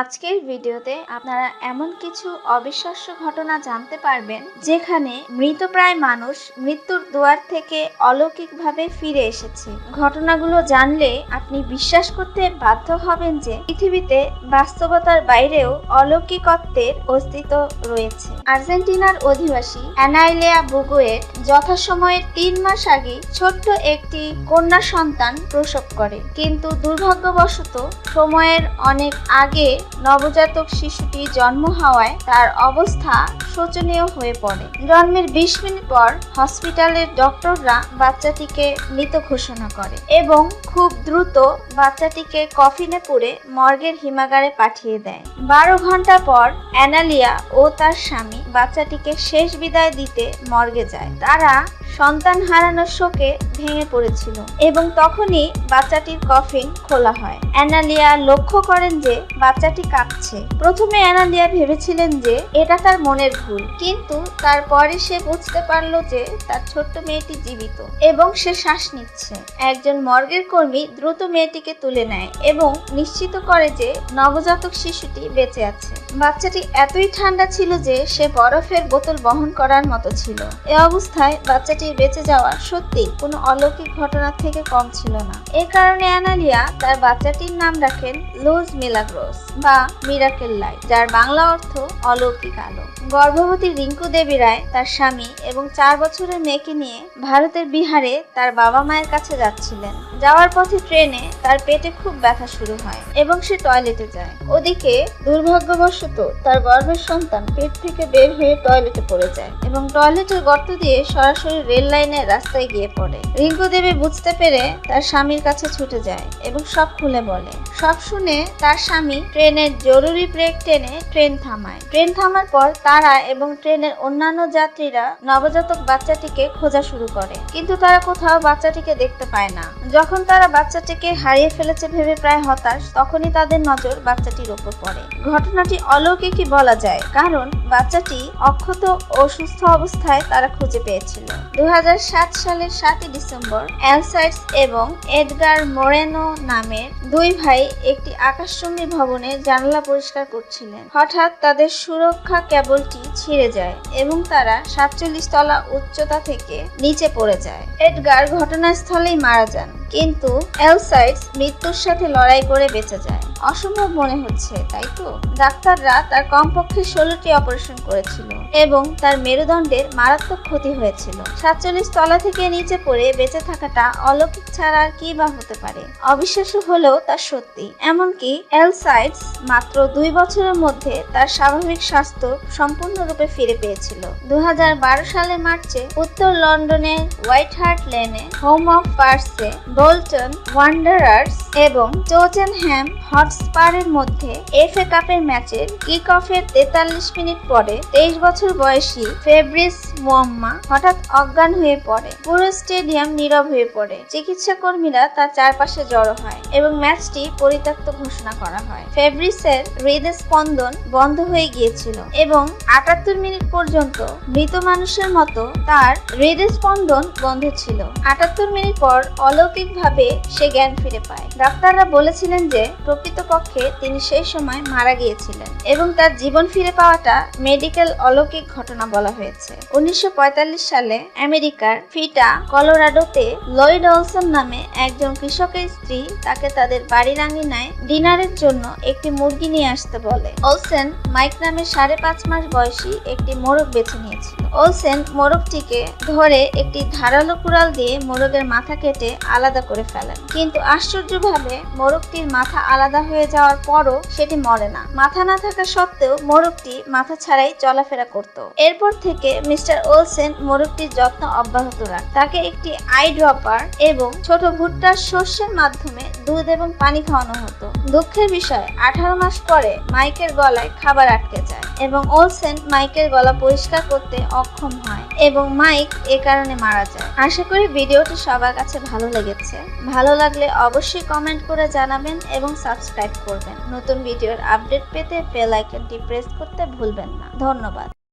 আজকের ভিডিওতে আপনারা এমন কিছু অবিশ্বাস্য ঘটনা জানতে পারবেন, যেখানে মৃতপ্রায় মানুষ মৃত্যুর দুয়ার থেকে অলৌকিকভাবে ফিরে এসেছে। ঘটনাগুলো জানলে আপনি বিশ্বাস করতে বাধ্য হবেন যে পৃথিবীতে বাস্তবতার বাইরেও অলৌকিকত্বের অস্তিত্ব রয়েছে। আর্জেন্টিনার অধিবাসী অ্যানাইলেয়া বুগুয়েট যথাসময়ের তিন মাস আগে ছোট্ট একটি কন্যা সন্তান প্রসব করে। কিন্তু দুর্ভাগ্যবশত সময়ের অনেক আগে নবজাতক শিশুটি জন্ম হওয়ায় তার অবস্থা শোচনীয় হয়ে পড়ে। জন্মের বিশ মিনিট পর হসপিটালের ডক্টররা বাচ্চাটিকে মৃত ঘোষণা করে এবং খুব দ্রুত বাচ্চাটিকে কফিনে পুরে মর্গের হিমাগারে পাঠিয়ে দেয়। বারো ঘণ্টা পর অ্যানালিয়া ও তার স্বামী বাচ্চাটিকে শেষ বিদায় দিতে মর্গে যায়। তারা সন্তান হারানোর শোকে ভেঙে পড়েছিল এবং তখনই বাচ্চাটির কফিন খোলা হয়। অ্যানালিয়া লক্ষ্য করেন যে বাচ্চাটি কাঁদছে প্রথমে অ্যানালিয়া ভেবেছিলেন যে এটা তার মনের ভুল। কিন্তু তারপরে সে বুঝতে পারল যে তার ছোট্ট মেয়েটি জীবিত এবং সে শ্বাস নিচ্ছে। একজন মর্গের কর্মী দ্রুত মেয়েটিকে তুলে নেয় এবং নিশ্চিত করে যে নবজাতক শিশুটি বেঁচে আছে। বাচ্চাটি এতই ঠান্ডা ছিল যে সে বরফের বোতল বহন করার মতো ছিল। এ অবস্থায় বাচ্চাটির বেঁচে যাওয়া সত্যি কোনো অলৌকিক ঘটনার থেকে কম ছিল না। এ কারণে অ্যানালিয়া তার বাচ্চাটির নাম রাখেন লুজ মিলাগ্রোস বা মিরাকেল লাইট, যার বাংলা অর্থ অলৌকিক আলো। গর্ভবতী রিঙ্কু দেবী রায় তার স্বামী এবং চার বছরের মেয়েকে নিয়ে ভারতের বিহারে তার বাবা মায়ের কাছে যাচ্ছিলেন। যাওয়ার পথে ট্রেনে তার পেটে খুব ব্যথা শুরু হয় এবং সে টয়লেটে যায়। ওদিকে দুর্ভাগ্যবশত তার গর্ভের সন্তান পেট থেকে বের হয়ে টয়লেটে পড়ে যায় এবং টয়লেটের গর্ত দিয়ে সরাসরি রেল লাইনের রাস্তায় গিয়ে পড়ে। রিঙ্কু দেবী বুঝতে পেরে তার স্বামীর কাছে ছুটে যায় এবং সব খুলে বলে। সব শুনে তার স্বামী ট্রেনের জরুরি ব্রেক টেনে ট্রেন থামায়। ট্রেন থামার পর তারা এবং ট্রেনের অন্যান্য যাত্রীরা নবজাতক বাচ্চাটিকে খোঁজা শুরু করে। কিন্তু তারা কোথাও বাচ্চাটিকে দেখতে পায় না। যখন তারা বাচ্চাটিকে হারিয়ে ফেলেছে ভেবে প্রায় হতাশ, তখনই তাদের নজর বাচ্চাটির ওপর পড়ে। ঘটনাটি অলৌকিকই বলা যায়, কারণ বাচ্চাটি অক্ষত ও সুস্থ অবস্থায় তারা খুঁজে পেয়েছিল। দু হাজার সাত সালের সাতই ডিসেম্বর, অ্যালসাইডস এবং এডগার মোরেনো নামের দুই ভাই একটি আকাশচুম্বী ভবনে জানালা পরিষ্কার করছিলেন। হঠাৎ তাদের সুরক্ষা কেবলটি ছিঁড়ে যায় এবং তারা সাতচল্লিশ তলা উচ্চতা থেকে নিচে পড়ে যায়। এডগার ঘটনাস্থলেই মারা যান। কিন্তু অ্যালসাইডস মৃত্যুর সাথে লড়াই করে বেঁচে যায়। অসম্ভব মনে হচ্ছে, তাই তো? ডাক্তাররা তার কমপক্ষে ষোলোটি অপারেশন করেছিল এবং তার মেরুদণ্ডের মারাত্মক ক্ষতি হয়েছিল। সাতচল্লিশ তলা থেকে নিচে পড়ে বেঁচে থাকাটা অলৌকিক ছাড়া আর কি বা হতে পারে? অবিশ্বাস্য হলেও তা সত্যি। এমনকি এলসাইডস মাত্র দুই বছরের মধ্যে তার স্বাভাবিক স্বাস্থ্য সম্পূর্ণরূপে ফিরে পেয়েছিল। দু সালের মার্চে উত্তর লন্ডনের হোয়াইট হার্ট লেনে হোম অফ পার্সে বোল্টন ওয়ান্ডারার্স এবং টোটেনহ্যাম হটস্পারের মধ্যে এফএ কাপের ম্যাচের কিক অফের তেতাল্লিশ মিনিট পরে তেইশ বছর বয়সী ফেব্রিস মোয়াম্মা হঠাৎ অজ্ঞান হয়ে পড়ে। পুরো স্টেডিয়াম নীরব হয়ে পড়ে। চিকিৎসা কর্মীরা তার চারপাশে জড়ো হয় এবং ম্যাচটি পরিত্যক্ত ঘোষণা করা হয়। ফেব্রিসের হৃদস্পন্দন বন্ধ হয়ে গিয়েছিল এবং আটাত্তর মিনিট পর্যন্ত মৃত মানুষের মতো তার হৃদস্পন্দন বন্ধ ছিল। আটাত্তর মিনিট পর অলৌকিকভাবে সে জ্ঞান ফিরে পায়। ডাক্তাররা বলেছিলেন যে প্রকৃতপক্ষে তিনি সেই সময় মারা গিয়েছিলেন এবং তার জীবন ফিরে পাওয়াটা মেডিকেল অলৌকিক ঘটনা বলা হয়েছে। উনিশশো পঁয়তাল্লিশ সালে আমেরিকার ফিটা, কলোরাডোতে লয়েড অলসন নামে একজন কৃষকের স্ত্রী তাকে তাদের বাড়ির আঙিনায় ডিনারের জন্য একটি মুরগি নিয়ে আসতে বলে। অলসেন মাইক নামে সাড়ে পাঁচ মাস বয়সী একটি মোরগ বেছে নিয়েছিল। অলসেন মোরগটিকে ধরে একটি ধারালো কুড়াল দিয়ে মোরগের মাথা কেটে আলাদা করে ফেলেন। কিন্তু আশ্চর্যভাবে মোরগটির মাথা আলাদা হয়ে যাওয়ার পরও সেটি মরে না। মাথা না থাকা সত্ত্বেও মোরগটি মাথা ছাড়াই চলাফেরা করত। এরপর থেকে মিস্টার ওলসেন মোরগটির যত্ন অব্যাহত রাখ। তাকে একটি আই ড্রপার এবং ছোট ভুট্টার শস্যের মাধ্যমে দুধ এবং পানি খাওয়ানো হতো। দুঃখের বিষয়, আঠারো মাস পরে মাইকের গলায় খাবার আটকে যায়। এবং ওলসেন মাইকের গলা পরিষ্কার করতে অক্ষম হয় এবং মাইক এ কারণে মারা যায়। আশা করি ভিডিওটি সবার কাছে ভালো লেগেছে। ভালো লাগলে অবশ্যই কমেন্ট করে জানাবেন এবং সাবস্ক্রাইব করবেন। নতুন ভিডিওর আপডেট পেতে বেল আইকনটি প্রেস করতে ভুলবেন না। ধন্যবাদ।